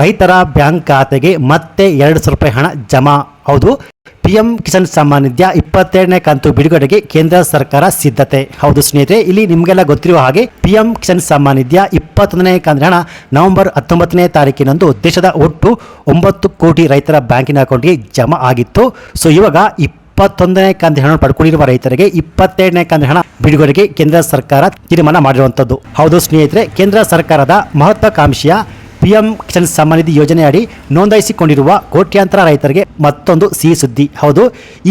ರೈತರ ಬ್ಯಾಂಕ್ ಖಾತೆಗೆ ಮತ್ತೆ ಎರಡು ಸಾವಿರ ರೂಪಾಯಿ ಹಣ ಜಮಾ. ಹೌದು, ಪಿಎಂ ಕಿಸಾನ್ ಸಮ್ಮಾನ್ ನಿಧಿಯ ಇಪ್ಪತ್ತೆರಡನೇ ಕಂತು ಬಿಡುಗಡೆಗೆ ಕೇಂದ್ರ ಸರ್ಕಾರ ಸಿದ್ಧತೆ. ಹೌದು ಸ್ನೇಹಿತರೆ, ಇಲ್ಲಿ ನಿಮಗೆಲ್ಲ ಗೊತ್ತಿರುವ ಹಾಗೆ ಪಿಎಂ ಕಿಸಾನ್ ಸಮ್ಮಾನ್ ನಿಧಿಯ ಇಪ್ಪತ್ತೊಂದನೇ ಕಂತಿನ ಹಣ ನವೆಂಬರ್ ಹತ್ತೊಂಬತ್ತನೇ ತಾರೀಕಿನಂದು ದೇಶದ ಒಟ್ಟು ಒಂಬತ್ತು ಕೋಟಿ ರೈತರ ಬ್ಯಾಂಕಿನ ಅಕೌಂಟ್ಗೆ ಜಮಾ ಆಗಿತ್ತು. ಸೊ, ಇವಾಗ ಇಪ್ಪತ್ತೊಂದನೇ ಕಂತಿನ ಹಣ ಪಡ್ಕೊಂಡಿರುವ ರೈತರಿಗೆ ಇಪ್ಪತ್ತೆರಡನೇ ಕಂತಿನ ಹಣ ಬಿಡುಗಡೆಗೆ ಕೇಂದ್ರ ಸರ್ಕಾರ ತೀರ್ಮಾನ ಮಾಡಿರುವಂಥದ್ದು. ಹೌದು ಸ್ನೇಹಿತರೆ, ಕೇಂದ್ರ ಸರ್ಕಾರದ ಮಹತ್ವಾಕಾಂಕ್ಷೆಯ ಪಿಎಂ ಕಿಸಾನ್ ಸಮ್ಮಾನ್ ನಿಧಿ ಯೋಜನೆ ಅಡಿ ನೋಂದಾಯಿಸಿಕೊಂಡಿರುವ ಕೋಟ್ಯಾಂತರ ರೈತರಿಗೆ ಮತ್ತೊಂದು ಸಿಹಿ ಸುದ್ದಿ. ಹೌದು,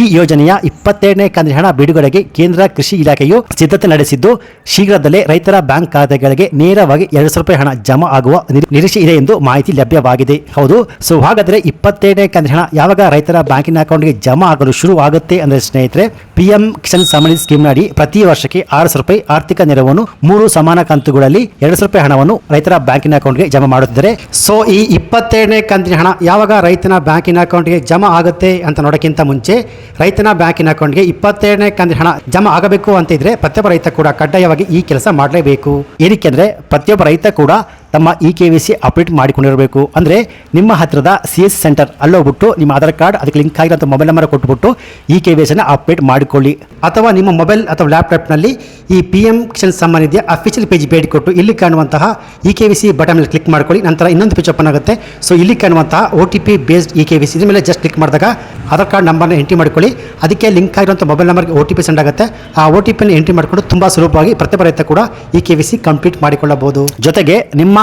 ಈ ಯೋಜನೆಯ ಇಪ್ಪತ್ತೆರಡನೇ ಕಂತಿನ ಹಣ ಬಿಡುಗಡೆಗೆ ಕೇಂದ್ರ ಕೃಷಿ ಇಲಾಖೆಯು ಸಿದ್ಧತೆ ನಡೆಸಿದ್ದು, ಶೀಘ್ರದಲ್ಲೇ ರೈತರ ಬ್ಯಾಂಕ್ ಖಾತೆಗಳಿಗೆ ನೇರವಾಗಿ ಎರಡು ಸಾವಿರ ರೂಪಾಯಿ ಹಣ ಜಮಾ ಆಗುವ ನಿರೀ- ನಿರೀಕ್ಷೆ ಇದೆ ಎಂದು ಮಾಹಿತಿ ಲಭ್ಯವಾಗಿದೆ. ಹೌದು, ಸೊ ಹಾಗಾದರೆ ಇಪ್ಪತ್ತೆರಡನೇ ಕಂತಿನ ಹಣ ಯಾವಾಗ ರೈತರ ಬ್ಯಾಂಕಿನ ಅಕೌಂಟ್ಗೆ ಜಮಾ ಆಗಲು ಶುರು ಆಗುತ್ತೆ ಅಂದರೆ ಸ್ನೇಹಿತರೆ, ಪಿಎಂ ಕಿಸಾನ್ ಸಮ್ಮಾನ್ ಸ್ಕೀಮ್ ಅಡಿ ಪ್ರತಿ ವರ್ಷಕ್ಕೆ ಆರು ಸಾವಿರ ರೂಪಾಯಿ ಆರ್ಥಿಕ ನೆರವನ್ನು ಮೂರು ಸಮಾನ ಕಂತುಗಳಲ್ಲಿ ಎರಡು ಸಾವಿರ ರೂಪಾಯಿ ಹಣವನ್ನು ರೈತರ ಬ್ಯಾಂಕಿನ ಅಕೌಂಟ್ಗೆ ಜಮಾ ಮಾಡುತ್ತಿದ್ದಾರೆ. ಸೊ, ಈ ಇಪ್ಪತ್ತೆರಡನೇ ಕಂತಿನ ಹಣ ಯಾವಾಗ ರೈತನ ಬ್ಯಾಂಕಿನ ಅಕೌಂಟ್ಗೆ ಜಮಾ ಆಗುತ್ತೆ ಅಂತ ನೋಡೋಕ್ಕಿಂತ ಮುಂಚೆ, ರೈತನ ಬ್ಯಾಂಕಿನ ಅಕೌಂಟ್ಗೆ ಇಪ್ಪತ್ತೇಳನೇ ಕಂತಿನ ಹಣ ಜಮಾ ಆಗಬೇಕು ಅಂತ ಇದ್ರೆ, ಪ್ರತಿಯೊಬ್ಬ ರೈತ ಕೂಡ ಕಡ್ಡಾಯವಾಗಿ ಈ ಕೆಲಸ ಮಾಡಲೇಬೇಕು. ಏನಕ್ಕೆ ಅಂದರೆ, ಪ್ರತಿಯೊಬ್ಬ ರೈತ ಕೂಡ ತಮ್ಮ E K V C update ಮಾಡಿಕೊಂಡಿರಬೇಕು. ಅಂದರೆ ನಿಮ್ಮ ಹತ್ತಿರದ ಸಿ ಎಸ್ ಸೆಂಟರ್ ಅಲ್ಲೋಗ್ಬಿಟ್ಟು ನಿಮ್ಮ ಆಧಾರ್ ಕಾರ್ಡ್, ಅದಕ್ಕೆ ಲಿಂಕ್ ಆಗಿರೋಂಥ ಮೊಬೈಲ್ ನಂಬರ್ ಕೊಟ್ಬಿಟ್ಟು ಇ ಕೆ ವಿ ಸಿನ ಅಪ್ಡೇಟ್ ಮಾಡಿಕೊಳ್ಳಿ. ಅಥವಾ ನಿಮ್ಮ ಮೊಬೈಲ್ ಅಥವಾ ಲ್ಯಾಪ್ಟಾಪ್ನಲ್ಲಿ ಈ ಪಿ ಎಂ ಕಿಸಾನ್ ಸಮ್ಮಾನ್ ನಿಧಿಯ ಅಫಿಷಿಯಲ್ ಪೇಜ್ ಭೇಟಿ ಕೊಟ್ಟು ಇಲ್ಲಿ ಕಾಣುವಂತಹ E K V C button ಮೇಲೆ ಕ್ಲಿಕ್ ಮಾಡ್ಕೊಳ್ಳಿ. ನಂತರ ಇನ್ನೊಂದು ಪೇಜ್ ಓಪನ್ ಆಗುತ್ತೆ. ಸೊ ಇಲ್ಲಿ ಕಾಣುವಂತಹ O T P based E K V C ಇದ್ರ ಮೇಲೆ ಜಸ್ಟ್ ಕ್ಲಿಕ್ ಮಾಡಿದಾಗ ಆಧಾರ್ ಕಾರ್ಡ್ ನಂಬರ್ನ ಎಂಟ್ರಿ ಮಾಡ್ಕೊಳ್ಳಿ. ಅದಕ್ಕೆ ಲಿಂಕ್ ಆಗಿರುವಂಥ ಮೊಬೈಲ್ ನಂಬರ್ಗೆ ಒ ಟಿ ಪಿ ಸೆಂಡ್ ಆಗುತ್ತೆ. ಆ ಒ ಟಿ ಪಿನ ಎಂಟ್ರಿ ಮಾಡಿಕೊಂಡು ತುಂಬ ಸುಲಭವಾಗಿ ಪ್ರತಿಯೊಬ್ಬ ರೈತ ಕೂಡ E K V C complete ಮಾಡಿಕೊಳ್ಳಬಹುದು. ಜೊತೆಗೆ ನಿಮ್ಮ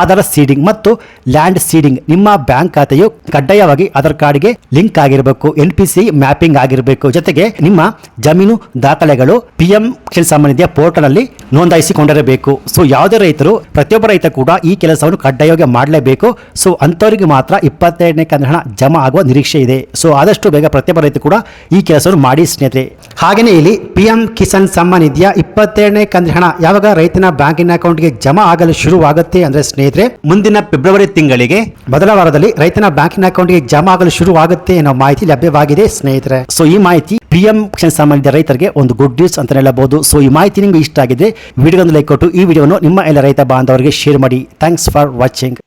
ಆಧಾರ್ ಸೀಡಿಂಗ್ ಮತ್ತು ಲ್ಯಾಂಡ್ ಸೀಡಿಂಗ್ ನಿಮ್ಮ ಬ್ಯಾಂಕ್ ಖಾತೆಯು ಕಡ್ಡಾಯವಾಗಿ ಆಧಾರ್ ಕಾರ್ಡ್ಗೆ ಲಿಂಕ್ ಆಗಿರಬೇಕು ಎನ್ ಪಿ ಸಿ ಮ್ಯಾಪಿಂಗ್ ಆಗಿರಬೇಕು. ಜೊತೆಗೆ ನಿಮ್ಮ ಜಮೀನು ದಾಖಲೆಗಳು ಪಿ ಎಂ ಸಂಬಂಧಿಯ ಪೋರ್ಟಲ್ ಅಲ್ಲಿ ನೋಂದಾಯಿಸಿಕೊಂಡಿರಬೇಕು. ಸೊ ಯಾವುದೇ ರೈತರು, ಪ್ರತಿಯೊಬ್ಬ ರೈತ ಕೂಡ ಈ ಕೆಲಸವನ್ನು ಕಡ್ಡಾಯವಾಗಿ ಮಾಡಲೇಬೇಕು. ಸೊ ಅಂಥವರಿಗೆ ಮಾತ್ರ ಇಪ್ಪತ್ತೆರಡನೇ ಕಂದ್ರ ಹಣ ಜಮಾ ಆಗುವ ನಿರೀಕ್ಷೆ ಇದೆ. ಸೊ ಆದಷ್ಟು ಬೇಗ ಪ್ರತಿಯೊಬ್ಬ ರೈತ ಕೂಡ ಈ ಕೆಲಸವನ್ನು ಮಾಡಿ ಸ್ನೇಹಿತರೆ. ಹಾಗೆಯೇ ಇಲ್ಲಿ ಪಿ ಎಂ ಕಿಸಾನ್ ಸಮ್ಮಾನ್ ನಿಧಿಯ ಇಪ್ಪತ್ತೆರಡನೇ ಕಂದ್ರ ಹಣ ಯಾವಾಗ ರೈತನ ಬ್ಯಾಂಕಿನ ಅಕೌಂಟ್ಗೆ ಜಮಾ ಆಗಲು ಶುರುವಾಗುತ್ತೆ ಅಂದ್ರೆ ಮುಂದಿನ ಫೆಬ್ರವರಿ ತಿಂಗಳಿಗೆ ಮೊದಲ ವಾರದಲ್ಲಿ ರೈತನ ಬ್ಯಾಂಕಿನ ಅಕೌಂಟ್ಗೆ ಜಮಾ ಆಗಲು ಶುರುವಾಗುತ್ತೆ ಅನ್ನೋ ಮಾಹಿತಿ ಲಭ್ಯವಾಗಿದೆ ಸ್ನೇಹಿತರೆ. ಸೊ, ಈ ಮಾಹಿತಿ ಪಿಎಂ ಕ್ಷಣ ಸಮ್ಮಾನ್ ರೈತರಿಗೆ ಒಂದು ಗುಡ್ ನ್ಯೂಸ್ ಅಂತ ಹೇಳಬಹುದು. ಸೊ, ಈ ಮಾಹಿತಿ ನಿಮಗೆ ಇಷ್ಟ ಆಗಿದೆ ವಿಡಿಯೋ ಲೈಕ್ ಕೊಟ್ಟು ಈ ವಿಡಿಯೋವನ್ನು ನಿಮ್ಮ ಎಲ್ಲ ರೈತ ಬಾಂಧವರಿಗೆ ಶೇರ್ ಮಾಡಿ. Thanks for watching